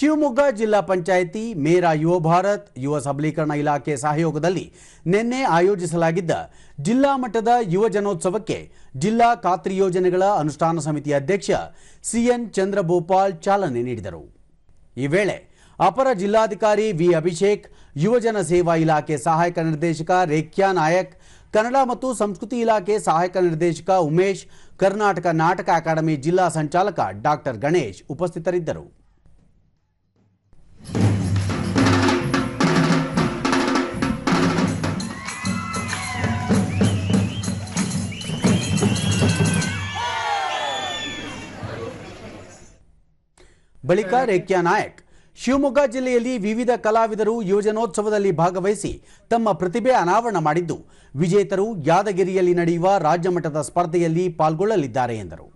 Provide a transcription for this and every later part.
ಶಿವಮೊಗ್ಗ ಜಿಲ್ಲಾ ಪಂಚಾಯಿತಿ ಮೇರಾ ಯುವ ಭಾರತ್, ಯುವ ಸಬಲೀಕರಣ ಇಲಾಖೆ ಸಹಯೋಗದಲ್ಲಿ ನಿನ್ನೆ ಆಯೋಜಿಸಲಾಗಿದ್ದ ಜಿಲ್ಲಾ ಮಟ್ಟದ ಯುವ ಜನೋತ್ಸವಕ್ಕೆ ಜಿಲ್ಲಾ ಖಾತ್ರಿ ಯೋಜನೆಗಳ ಅನುಷ್ಠಾನ ಸಮಿತಿ ಅಧ್ಯಕ್ಷ ಸಿಎನ್ ಚಂದ್ರಭೋಪಾಲ್ ಚಾಲನೆ ನೀಡಿದರು. ಈ ವೇಳೆ ಅಪರ ಜಿಲ್ಲಾಧಿಕಾರಿ ವಿ ಅಭಿಷೇಕ್ ಯುವಜನ ಸೇವಾ ಇಲಾಖೆ ಸಹಾಯಕ ನಿರ್ದೇಶಕ ರೇಖ್ಯಾ ನಾಯಕ್, ಕನ್ನಡ ಮತ್ತು ಸಂಸ್ಕೃತಿ ಇಲಾಖೆ ಸಹಾಯಕ ನಿರ್ದೇಶಕ ಉಮೇಶ್, ಕರ್ನಾಟಕ ನಾಟಕ ಅಕಾಡೆಮಿ ಜಿಲ್ಲಾ ಸಂಚಾಲಕ ಡಾಕ್ಟರ್ ಗಣೇಶ್ ಉಪಸ್ಥಿತರಿದ್ದರು. ಬಳಿಕ ರೇಖ್ಯಾ ನಾಯಕ್, ಶಿವಮೊಗ್ಗ ಜಿಲ್ಲೆಯಲ್ಲಿ ವಿವಿಧ ಕಲಾವಿದರು ಯುವಜನೋತ್ಸವದಲ್ಲಿ ಭಾಗವಹಿಸಿ ತಮ್ಮ ಪ್ರತಿಭೆ ಅನಾವರಣ ಮಾಡಿದ್ದು, ವಿಜೇತರು ಯಾದಗಿರಿಯಲ್ಲಿ ನಡೆಯುವ ರಾಜ್ಯ ಮಟ್ಟದ ಸ್ಪರ್ಧೆಯಲ್ಲಿ ಪಾಲ್ಗೊಳ್ಳಲಿದ್ದಾರೆ ಎಂದರು.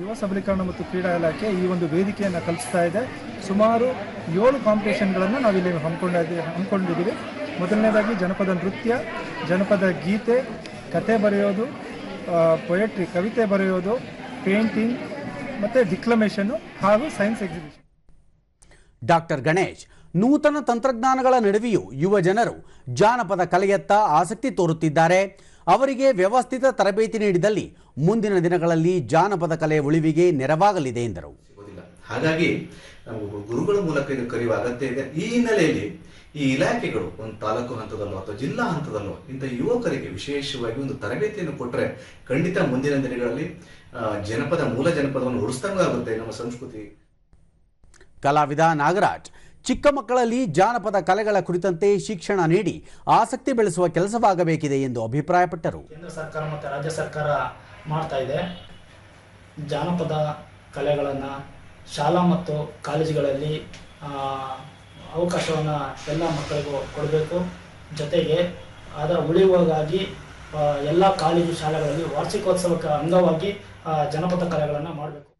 ಯುವ ಸಬಲೀಕರಣ ಮತ್ತು ಕ್ರೀಡಾ ಇಲಾಖೆ ಈ ಒಂದು ವೇದಿಕೆಯನ್ನು ಕಲಿಸ್ತಾ ಇದೆ. ಸುಮಾರು ಏಳು ಕಾಂಪಿಟೇಷನ್ಗಳನ್ನು ನಾವಿಲ್ಲಿ ಹಮ್ಮಿಕೊಂಡಿದ್ದೀವಿ ಹಮ್ಮಿಕೊಂಡಿದ್ದೀವಿ. ಮೊದಲನೇದಾಗಿ ಜನಪದ ನೃತ್ಯ, ಜನಪದ ಗೀತೆ, ಕತೆ ಬರೆಯೋದು ಪೊಯೆಟ್ರಿ ಕವಿತೆ ಬರೆಯೋದು ಪೇಂಟಿಂಗ್ ಮತ್ತು ಡಿಕ್ಲಮೇಷನ್ನು ಹಾಗೂ ಸೈನ್ಸ್ ಎಕ್ಸಿಬಿಷನ್. ಡಾಕ್ಟರ್ ಗಣೇಶ್, ನೂತನ ತಂತ್ರಜ್ಞಾನಗಳ ನಡುವೆಯೂ ಯುವ ಜನರು ಜಾನಪದ ಕಲೆಯತ್ತ ಆಸಕ್ತಿ ತೋರುತ್ತಿದ್ದಾರೆ. ಅವರಿಗೆ ವ್ಯವಸ್ಥಿತ ತರಬೇತಿ ನೀಡಿದಲ್ಲಿ ಮುಂದಿನ ದಿನಗಳಲ್ಲಿ ಜಾನಪದ ಕಲೆ ಉಳಿವಿಗೆ ನೆರವಾಗಲಿದೆ ಎಂದರು. ಹಾಗಾಗಿ ನಾವು ಗುರುಗಳ ಮೂಲಕ ಇದು ಕರೆಯುವ ಅಗತ್ಯ ಇದೆ. ಈ ಹಿನ್ನೆಲೆಯಲ್ಲಿ ಈ ಇಲಾಖೆಗಳು ಒಂದು ತಾಲೂಕು ಹಂತದಲ್ಲೋ ಅಥವಾ ಜಿಲ್ಲಾ ಹಂತದಲ್ಲೋ ಇಂಥ ಯುವಕರಿಗೆ ವಿಶೇಷವಾಗಿ ಒಂದು ತರಬೇತಿಯನ್ನು ಕೊಟ್ಟರೆ ಖಂಡಿತ ಮುಂದಿನ ದಿನಗಳಲ್ಲಿ ಜನಪದ ಮೂಲ ಜನಪದವನ್ನು ಉಳಿಸ್ದಂಗಾಗುತ್ತೆ ನಮ್ಮ ಸಂಸ್ಕೃತಿ. ಕಲಾವಿದ ನಾಗರಾಜ್ ಚಿಕ್ಕ ಮಕ್ಕಳಲ್ಲಿ ಜಾನಪದ ಕಲೆಗಳ ಕುರಿತಂತೆ ಶಿಕ್ಷಣ ನೀಡಿ ಆಸಕ್ತಿ ಬೆಳೆಸುವ ಕೆಲಸವಾಗಬೇಕಿದೆ ಎಂದು ಅಭಿಪ್ರಾಯಪಟ್ಟರು. ಕೇಂದ್ರ ಸರ್ಕಾರ ಮತ್ತು ರಾಜ್ಯ ಸರ್ಕಾರ ಮಾಡ್ತಾ ಇದೆ. ಜಾನಪದ ಕಲೆಗಳನ್ನು ಶಾಲಾ ಮತ್ತು ಕಾಲೇಜುಗಳಲ್ಲಿ ಅವಕಾಶವನ್ನು ಎಲ್ಲ ಮಕ್ಕಳಿಗೂ ಕೊಡಬೇಕು. ಜೊತೆಗೆ ಅದರ ಉಳಿವಾಗಿ ಎಲ್ಲ ಕಾಲೇಜು ಶಾಲೆಗಳಲ್ಲಿ ವಾರ್ಷಿಕೋತ್ಸವಕ್ಕೆ ಅಂಗವಾಗಿ ಜನಪದ ಕಲೆಗಳನ್ನು ಮಾಡಬೇಕು.